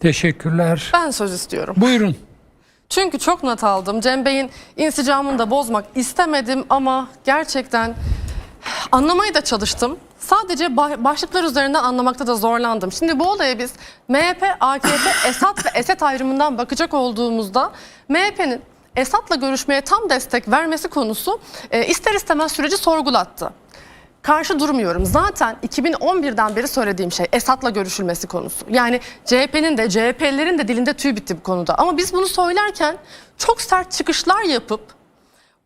Teşekkürler. Ben söz istiyorum. Buyurun. Çünkü çok not aldım. Cem Bey'in insicamını da bozmak istemedim ama gerçekten anlamaya da çalıştım. Sadece başlıklar üzerinden anlamakta da zorlandım. Şimdi bu olaya biz MHP, AKP, Esad ve Esed ayrımından bakacak olduğumuzda MHP'nin Esad'la görüşmeye tam destek vermesi konusu e, ister istemez süreci sorgulattı. Karşı durmuyorum. Zaten 2011'den beri söylediğim şey Esad'la görüşülmesi konusu. Yani CHP'nin de CHP'lilerin de dilinde tüy bitti bu konuda. Ama biz bunu söylerken çok sert çıkışlar yapıp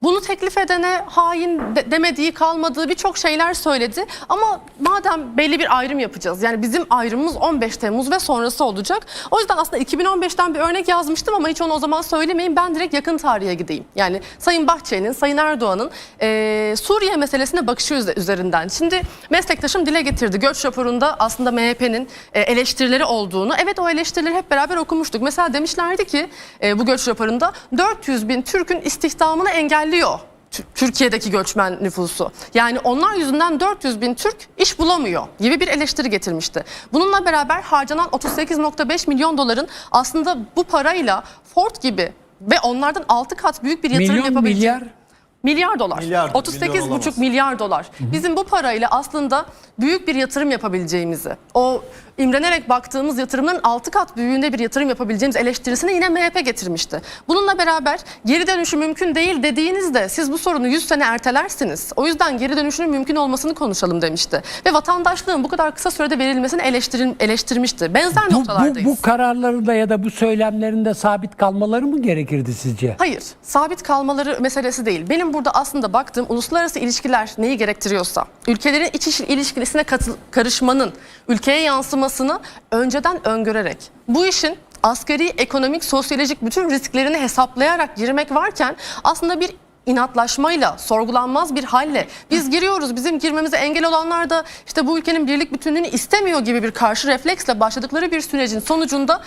bunu teklif edene hain de- demediği kalmadığı birçok şeyler söyledi. Ama madem belli bir ayrım yapacağız. Yani bizim ayrımımız 15 Temmuz ve sonrası olacak. O yüzden aslında 2015'ten bir örnek yazmıştım ama hiç onu o zaman söylemeyin. Ben direkt yakın tarihe gideyim. Yani Sayın Bahçeli'nin, Sayın Erdoğan'ın eee, Suriye meselesine bakışı üze- üzerinden. Şimdi meslektaşım dile getirdi. Göç raporunda aslında MHP'nin e, eleştirileri olduğunu. Evet o eleştirileri hep beraber okumuştuk. Mesela demişlerdi ki e, bu göç raporunda 400 bin Türk'ün istihdamını engelliyor. Tü- Türkiye'deki göçmen nüfusu. Yani onlar yüzünden 400 bin Türk iş bulamıyor gibi bir eleştiri getirmişti. Bununla beraber harcanan 38.5 milyon doların aslında bu parayla Ford gibi ve onlardan 6 kat büyük bir yatırım Milyon yapabilecek. milyar. Milyar dolar. Milyar, milyon 38,5 olamaz. milyar dolar. Bizim bu parayla aslında büyük bir yatırım yapabileceğimizi, o imrenerek baktığımız yatırımların 6 kat büyüğünde bir yatırım yapabileceğimiz eleştirisini yine MHP getirmişti. Bununla beraber geri dönüşü mümkün değil dediğinizde siz bu sorunu 100 sene ertelersiniz. O yüzden geri dönüşünün mümkün olmasını konuşalım demişti. Ve vatandaşlığın bu kadar kısa sürede verilmesini eleştirin, eleştirmişti. Benzer Bu, bu, noktalardayız. bu kararlarında ya da bu söylemlerinde sabit kalmaları mı gerekirdi sizce? Hayır, sabit kalmaları meselesi değil. Benim burada aslında baktığım uluslararası ilişkiler neyi gerektiriyorsa, ülkelerin iç iş ilişkisine katıl- karışmanın ülkeye yansımasını önceden öngörerek, bu işin askeri, ekonomik, sosyolojik bütün risklerini hesaplayarak girmek varken aslında bir inatlaşmayla, sorgulanmaz bir halle biz giriyoruz. Bizim girmemize engel olanlar da işte bu ülkenin birlik bütünlüğünü istemiyor gibi bir karşı refleksle başladıkları bir sürecin sonucunda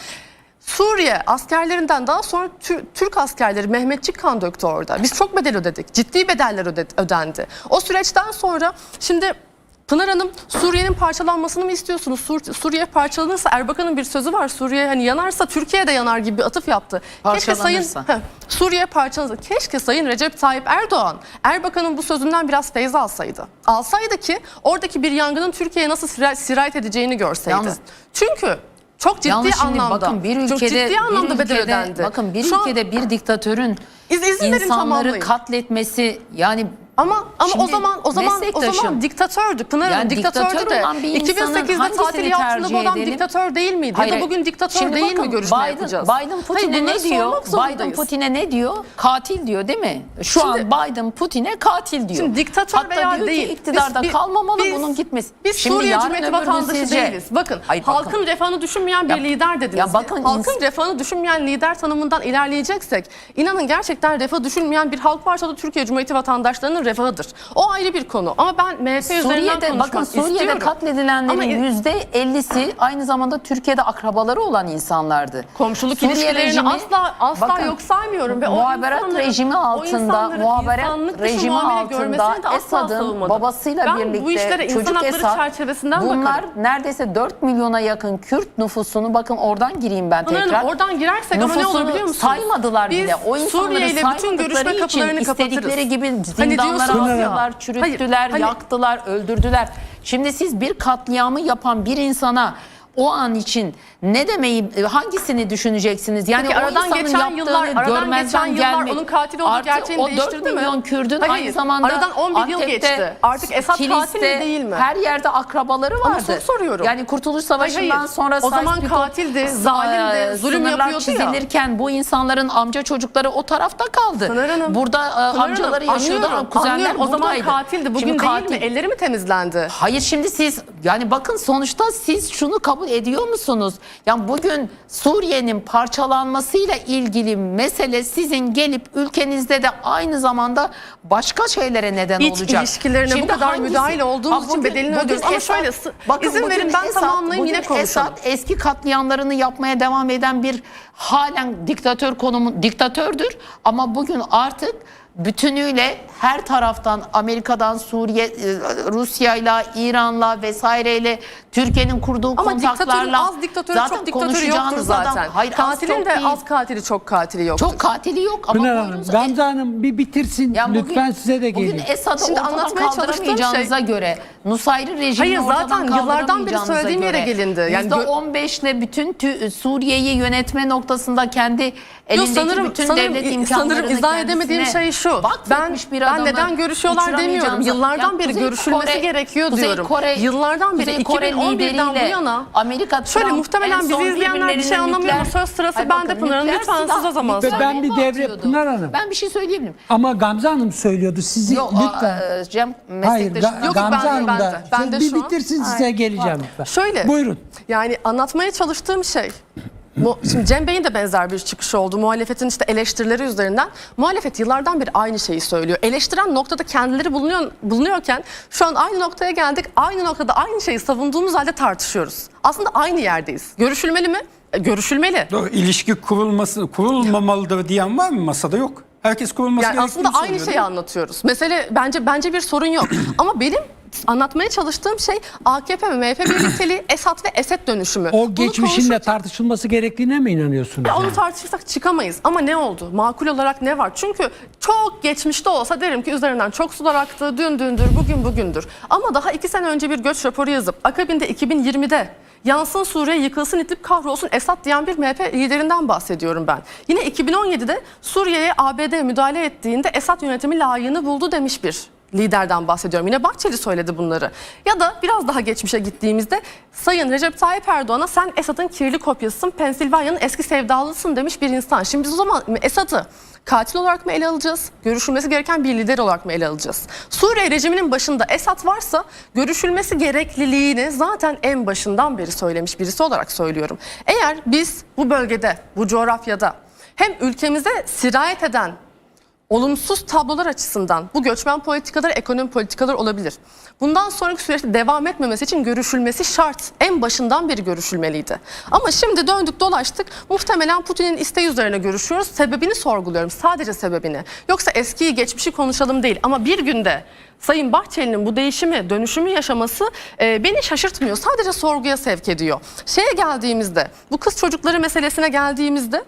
Suriye askerlerinden daha sonra Tü- Türk askerleri Mehmetçik kan döktü orada. Biz çok bedel ödedik. Ciddi bedeller öde- ödendi. O süreçten sonra şimdi Pınar Hanım Suriye'nin parçalanmasını mı istiyorsunuz? Sur- Suriye parçalanırsa Erbakan'ın bir sözü var. Suriye hani yanarsa Türkiye de yanar gibi bir atıf yaptı. Keşke Sayın. Heh, Suriye parçalanırsa keşke Sayın Recep Tayyip Erdoğan Erbakan'ın bu sözünden biraz feyz alsaydı. Alsaydı ki oradaki bir yangının Türkiye'ye nasıl sira- sirayet edeceğini görseydi. Yalnız- Çünkü çok ciddi anlamda bakın bir ülkede çok ciddi anlamda bir bedel ülkede, ödendi. bakın bir Şu an- ülkede bir diktatörün İz- izin verin insanları tamamlayayım. katletmesi yani Ama ama o Şimdi zaman o zaman o meslektaşım, zaman diktatördü Pınar Hanım Yani diktatördü diktatör de olan bir insanın 2008'de tatil hangisini yaptığında bu tercih adam edelim? diktatör değil miydi? ya da bugün diktatör şimdi değil mi bakın, görüşme Biden, yapacağız? Biden Putin'e Hayır, bunları ne diyor? sormak Biden. Putin'e ne diyor? Katil diyor değil mi? Şu Şimdi- an Biden Putin'e katil diyor. Şimdi diktatör Hatta veya diyor değil. ki iktidarda Biz- kalmamalı biz- bunun gitmesi. Biz Şimdi Suriye yarın Cumhuriyeti öbür gün vatandaşı sizce- değiliz. Bakın Hayır, bakın. halkın refahını düşünmeyen bir Ya- lider dediniz. ya bakın halkın ins- refahını düşünmeyen lider tanımından ilerleyeceksek inanın gerçekten refah düşünmeyen bir halk varsa da Türkiye Cumhuriyeti vatandaşlarının refahıdır. O ayrı bir konu ama ben MHP üzerinden Suriye'de konuşmak bakın Suriye'de istiyorum. katledilenlerin yüzde 50'si aynı zamanda Türkiye'de akrabaları olan insanlardı. Komşuluk Suriye ilişkilerini rejimi- asla asla bakın, yok saymıyorum ve o muhaberat rejimi altında muhaberat rejimi altında Esad'ın babasıyla ben birlikte bu işlere çocuk Esad çerçevesinden bunlar bakarım. neredeyse 4 milyona yakın Kürt nüfusunu bakın oradan gireyim ben Hanım, tekrar. oradan girersek ama ne olur biliyor musunuz? saymadılar Biz bile. O insanları Suriye ile bütün görüşme kapılarını kapatırız. gibi Hani zindanlara ya- attılar, çürüttüler, Hayır, hani- yaktılar, öldürdüler. Şimdi siz bir katliamı yapan bir insana o an için ne demeyi hangisini düşüneceksiniz? Yani Peki o aradan insanın geçen yaptığını yıllar, aradan geçen yıllar gelmek. onun katil olduğu Artı gerçeğini o 4 değiştirdi mi? milyon Kürdün Hayır, aynı zamanda aradan 11 yıl Antep'te, geçti. Artık Esad katil mi değil mi? Her yerde akrabaları vardı. soru soruyorum. Yani Kurtuluş Savaşı'ndan hayır. sonra O zaman katildi, zalimdi, e, zulüm sınırlar yapıyordu ya. çizilirken bu insanların amca çocukları o tarafta kaldı. Pınar Hanım, Burada e, Hanım, amcaları yaşıyordu, anlıyorum, kuzenler anlıyorum. O zaman buradaydı. katildi. Bugün Şimdi değil katil- mi? Elleri mi temizlendi? Hayır şimdi siz yani bakın sonuçta siz şunu kabul ediyor musunuz? Yani bugün Suriye'nin parçalanmasıyla ilgili mesele sizin gelip ülkenizde de aynı zamanda başka şeylere neden İç olacak. ilişkilerine bu kadar müdahale olduğumuz için bedelini ödüyoruz. Ama şöyle, sı- izin bugün verin ben tamamlayayım, yine bugün konuşalım. Esad eski katliamlarını yapmaya devam eden bir halen diktatör konumu diktatördür ama bugün artık bütünüyle her taraftan Amerika'dan Suriye, e, Rusya'yla, İran'la vesaireyle Türkiye'nin kurduğu Ama kontaklarla az diktatörü zaten çok diktatörü yoktur adam- zaten. Hayır, az Katilin çok de değil. az katili çok katili yoktur. çok katili yok ama Pınar Hanım, buyurunuz- Gamze Hanım bir bitirsin. Ya bugün- Lütfen size de Bugün geleyim. Esad'ı Şimdi anlatmaya çalıştığım kaldıramayacağınıza göre, Nusayri rejimini Hayır, zaten yıllardan beri söylediğim yere göre, gelindi. Yani gö- %15'le bütün tü- Suriye'yi yönetme noktasında kendi elindeki sanırım- bütün sanırım- devlet sanırım imkanlarını izah edemediğim şey şu. Ben- bir ben neden görüşüyorlar demiyorum. Yıllardan beri Kuzey görüşülmesi gerekiyor Kuzey diyorum. Kore- Yıllardan beri, Kuzey Kore 2011'den bu yana- Amerika Şöyle Trump muhtemelen en bizi izleyenler bir şey anlamıyor ama söz sırası Hayır, bende bakın, Pınar Hanım. nükleer Lütfen siz o zaman Ben bir devre-. Pınar Hanım. Ben bir şey söyleyebilirim. Ama Gamze Hanım söylüyordu. Sizi Yok, lütfen. e, Cem Hayır, meslektaşım. Yok, Gamze Hanım ben da. de. Ben de bir şu an- bitirsin size geleceğim lütfen. Şöyle. Buyurun. Yani anlatmaya çalıştığım şey Şimdi Cem Bey'in de benzer bir çıkışı oldu. Muhalefetin işte eleştirileri üzerinden. Muhalefet yıllardan beri aynı şeyi söylüyor. Eleştiren noktada kendileri bulunuyor, bulunuyorken şu an aynı noktaya geldik. Aynı noktada aynı şeyi savunduğumuz halde tartışıyoruz. Aslında aynı yerdeyiz. Görüşülmeli mi? E, Görüşülmeli. Doğru, ilişki kurulması kurulmamalıdır diyen var mı masada yok. Herkes kurulması Yani gerektiğini aslında aynı şeyi anlatıyoruz. Mesele bence bence bir sorun yok. Ama benim anlatmaya çalıştığım şey AKP ve MHP birlikteliği, Esad ve Esed dönüşümü. O Bunu geçmişin de konuşurken- tartışılması gerektiğine mi inanıyorsunuz? Ya onu yani? tartışırsak çıkamayız. Ama ne oldu? Makul olarak ne var? Çünkü çok geçmişte olsa derim ki üzerinden çok sular aktı. Dün dündür, bugün bugündür. Ama daha iki sene önce bir göç raporu yazıp akabinde 2020'de yansın Suriye yıkılsın itip kahrolsun Esad diyen bir MHP liderinden bahsediyorum ben. Yine 2017'de Suriye'ye ABD müdahale ettiğinde Esad yönetimi layığını buldu demiş bir liderden bahsediyorum. Yine Bahçeli söyledi bunları. Ya da biraz daha geçmişe gittiğimizde Sayın Recep Tayyip Erdoğan'a sen Esad'ın kirli kopyasısın, Pensilvanya'nın eski sevdalısın demiş bir insan. Şimdi biz o zaman Esad'ı katil olarak mı ele alacağız? Görüşülmesi gereken bir lider olarak mı ele alacağız? Suriye rejiminin başında Esad varsa görüşülmesi gerekliliğini zaten en başından beri söylemiş birisi olarak söylüyorum. Eğer biz bu bölgede, bu coğrafyada hem ülkemize sirayet eden olumsuz tablolar açısından bu göçmen politikaları, ekonomi politikaları olabilir. Bundan sonraki süreçte devam etmemesi için görüşülmesi şart. En başından beri görüşülmeliydi. Ama şimdi döndük dolaştık. Muhtemelen Putin'in isteği üzerine görüşüyoruz. Sebebini sorguluyorum. Sadece sebebini. Yoksa eskiyi geçmişi konuşalım değil. Ama bir günde Sayın Bahçeli'nin bu değişimi, dönüşümü yaşaması e, beni şaşırtmıyor. Sadece sorguya sevk ediyor. Şeye geldiğimizde, bu kız çocukları meselesine geldiğimizde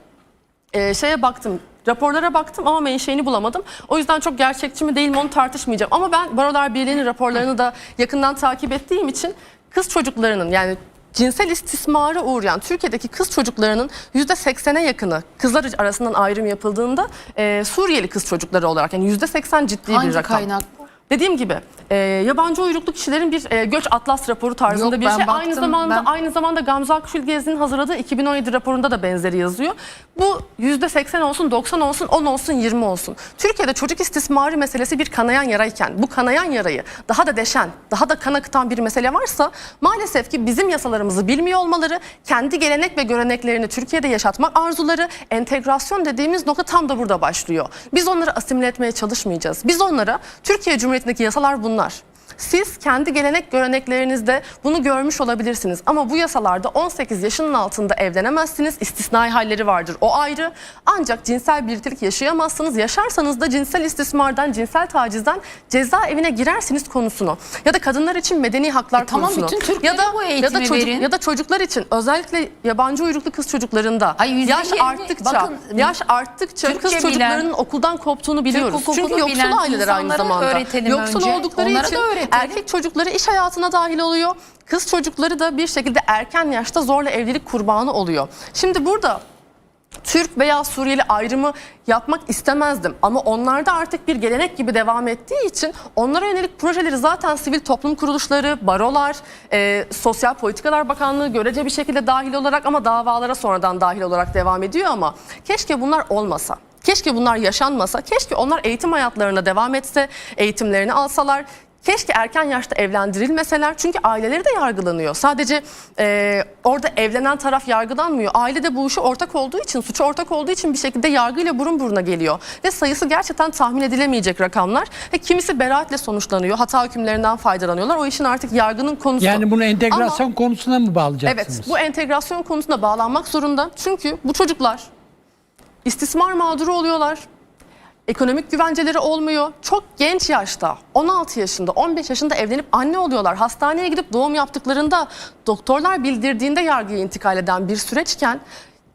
e, şeye baktım raporlara baktım ama menşeini bulamadım. O yüzden çok gerçekçi mi değil mi onu tartışmayacağım. Ama ben Barolar Birliği'nin raporlarını da yakından takip ettiğim için kız çocuklarının yani cinsel istismara uğrayan Türkiye'deki kız çocuklarının %80'e yakını kızlar arasından ayrım yapıldığında e, Suriyeli kız çocukları olarak yani %80 ciddi Hangi bir rakam. kaynak Dediğim gibi e, yabancı uyruklu kişilerin bir e, göç atlas raporu tarzında Yok, bir şey. aynı baktım, zamanda ben- aynı zamanda Gamze Akşul Gezi'nin hazırladığı 2017 raporunda da benzeri yazıyor. Bu %80 olsun, 90 olsun, 10 olsun, 20 olsun. Türkiye'de çocuk istismarı meselesi bir kanayan yarayken bu kanayan yarayı daha da deşen, daha da kan akıtan bir mesele varsa maalesef ki bizim yasalarımızı bilmiyor olmaları, kendi gelenek ve göreneklerini Türkiye'de yaşatmak arzuları, entegrasyon dediğimiz nokta tam da burada başlıyor. Biz onları asimile etmeye çalışmayacağız. Biz onlara Türkiye Cumhuriyeti'ndeki yasalar bunlar. Siz kendi gelenek göreneklerinizde bunu görmüş olabilirsiniz ama bu yasalarda 18 yaşının altında evlenemezsiniz. İstisnai halleri vardır. O ayrı. Ancak cinsel birliktelik yaşayamazsınız. Yaşarsanız da cinsel istismardan, cinsel tacizden cezaevine girersiniz konusunu. Ya da kadınlar için medeni haklar E tamam, konusunu. bütün Türklere ya da bu ya da eğitimi çocuk verin. ya da çocuklar için özellikle yabancı uyruklu kız çocuklarında Ay, yaş arttıkça Bakın, yaş arttıkça Türkçe kız bilen, çocuklarının okuldan koptuğunu biliyoruz. Çünkü yoksul aileler aynı zamanda. Yoksul önce. oldukları için öğretelim. erkek çocukları iş hayatına dahil oluyor. Kız çocukları da bir şekilde erken yaşta zorla evlilik kurbanı oluyor. Şimdi burada Türk veya Suriyeli ayrımı yapmak istemezdim. Ama onlarda artık bir gelenek gibi devam ettiği için onlara yönelik projeleri zaten sivil toplum kuruluşları, barolar, e, Sosyal Politikalar Bakanlığı görece bir şekilde dahil olarak ama davalara sonradan dahil olarak devam ediyor ama keşke bunlar olmasa. Keşke bunlar yaşanmasa, keşke onlar eğitim hayatlarına devam etse, eğitimlerini alsalar, Keşke erken yaşta evlendirilmeseler çünkü aileleri de yargılanıyor. Sadece e, orada evlenen taraf yargılanmıyor. Aile de bu işe ortak olduğu için, suça ortak olduğu için bir şekilde yargıyla burun buruna geliyor. Ve sayısı gerçekten tahmin edilemeyecek rakamlar. Ve kimisi beraatle sonuçlanıyor. Hata hükümlerinden faydalanıyorlar. O işin artık yargının konusu. Yani bunu entegrasyon Ama- konusuna mı bağlayacaksınız? Evet bu entegrasyon konusunda bağlanmak zorunda. Çünkü bu çocuklar istismar mağduru oluyorlar. Ekonomik güvenceleri olmuyor. Çok genç yaşta 16 yaşında 15 yaşında evlenip anne oluyorlar. Hastaneye gidip doğum yaptıklarında doktorlar bildirdiğinde yargıya intikal eden bir süreçken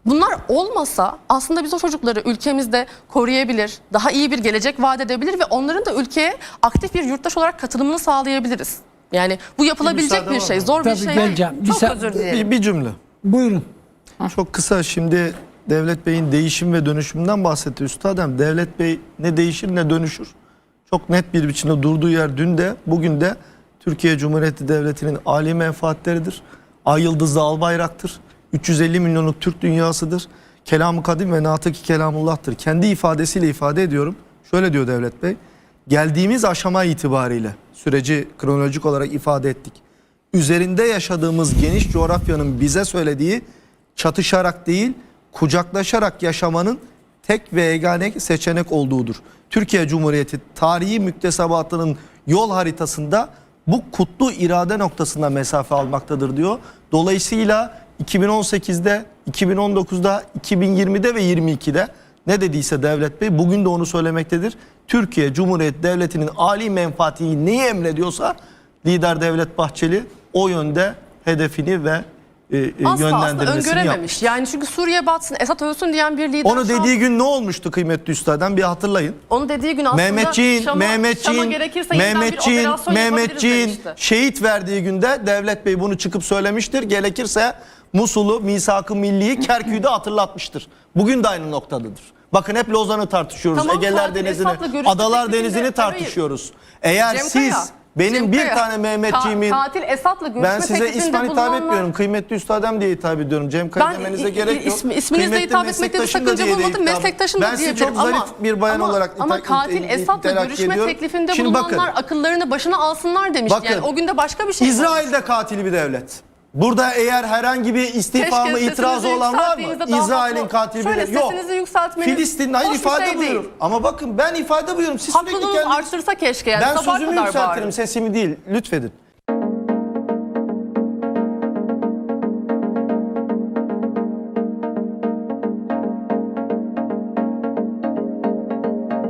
bunlar olmasa aslında biz o çocukları ülkemizde koruyabilir, daha iyi bir gelecek vaat edebilir ve onların da ülkeye aktif bir yurttaş olarak katılımını sağlayabiliriz. Yani bu yapılabilecek bir var şey, zor bir Tabii, şey geleceğim. değil. Bir Çok sa- özür dilerim. Bir, bir cümle. Buyurun. Çok kısa şimdi Devlet Bey'in değişim ve dönüşümünden bahsetti Üstadım. Devlet Bey ne değişir ne dönüşür. Çok net bir biçimde durduğu yer dün de bugün de Türkiye Cumhuriyeti Devleti'nin âli menfaatleridir. Ay yıldızlı al bayraktır. 350 milyonluk Türk dünyasıdır. Kelam-ı kadim ve natık kelamullah'tır. Kendi ifadesiyle ifade ediyorum. Şöyle diyor Devlet Bey. Geldiğimiz aşama itibariyle süreci kronolojik olarak ifade ettik. Üzerinde yaşadığımız geniş coğrafyanın bize söylediği çatışarak değil kucaklaşarak yaşamanın tek ve yegane seçenek olduğudur. Türkiye Cumhuriyeti tarihi müktesebatının yol haritasında bu kutlu irade noktasında mesafe almaktadır diyor. Dolayısıyla 2018'de, 2019'da, 2020'de ve 22'de ne dediyse Devlet Bey bugün de onu söylemektedir. Türkiye Cumhuriyeti Devleti'nin âli menfaati neyi emrediyorsa lider Devlet Bahçeli o yönde hedefini ve e, e, Asla aslında yönlendirmesini öngörememiş. yapmış. Yani çünkü Suriye batsın, Esad ölsün diyen bir lider. Onu şu an- dediği gün ne olmuştu kıymetli üstadan bir hatırlayın. Onu dediği gün aslında Mehmetçiğin, Şam'a, Şam'a Mehmetçiğin, gerekirse yeniden bir Mehmetçiğin, operasyon Mehmetçiğin şehit verdiği günde Devlet Bey bunu çıkıp söylemiştir. Gerekirse Musul'u, Misak-ı Milli'yi Kerkük'ü de hatırlatmıştır. Bugün de aynı noktadadır. Bakın hep Lozan'ı tartışıyoruz. Tamam, Egeler Fatih Esat'la Adalar Denizi'ni Hayır. tartışıyoruz. Eğer Cem siz Kaya, benim Cem bir Kaya, tane Mehmetçiğimin Ka- katil Esad'la görüşme ben size ismen hitap bulunanlar- etmiyorum. Kıymetli üstadem diye hitap ediyorum. Cem Kaya Ben demenize i- gerek yok. ismi- isminizle hitap etmekte da sakınca de bulmadım. Meslektaşım da Ben sizi diyebilirim çok zarif ama, bir bayan ama, olarak ama katil telakki görüşme ediyorum. teklifinde Şimdi bakın. bulunanlar akıllarını başına alsınlar demiş. Bakın, yani o günde başka bir şey. İsrail de katili bir devlet. Burada eğer herhangi bir istifamı, Keşke itirazı sesinizi olan var mı? yükselttiğinizde daha İsrail'in haklı- katili Şöyle. Yok. sesinizi yükseltmeniz Filistin, hayır hoş bir ifade şey buyurun. değil. Ama bakın ben ifade buyurum. Siz sürekli Haklılığınız kendiniz... arttırsa keşke yani. Ben Sabaha sözümü kadar yükseltirim bağırın. sesimi değil. Lütfedin.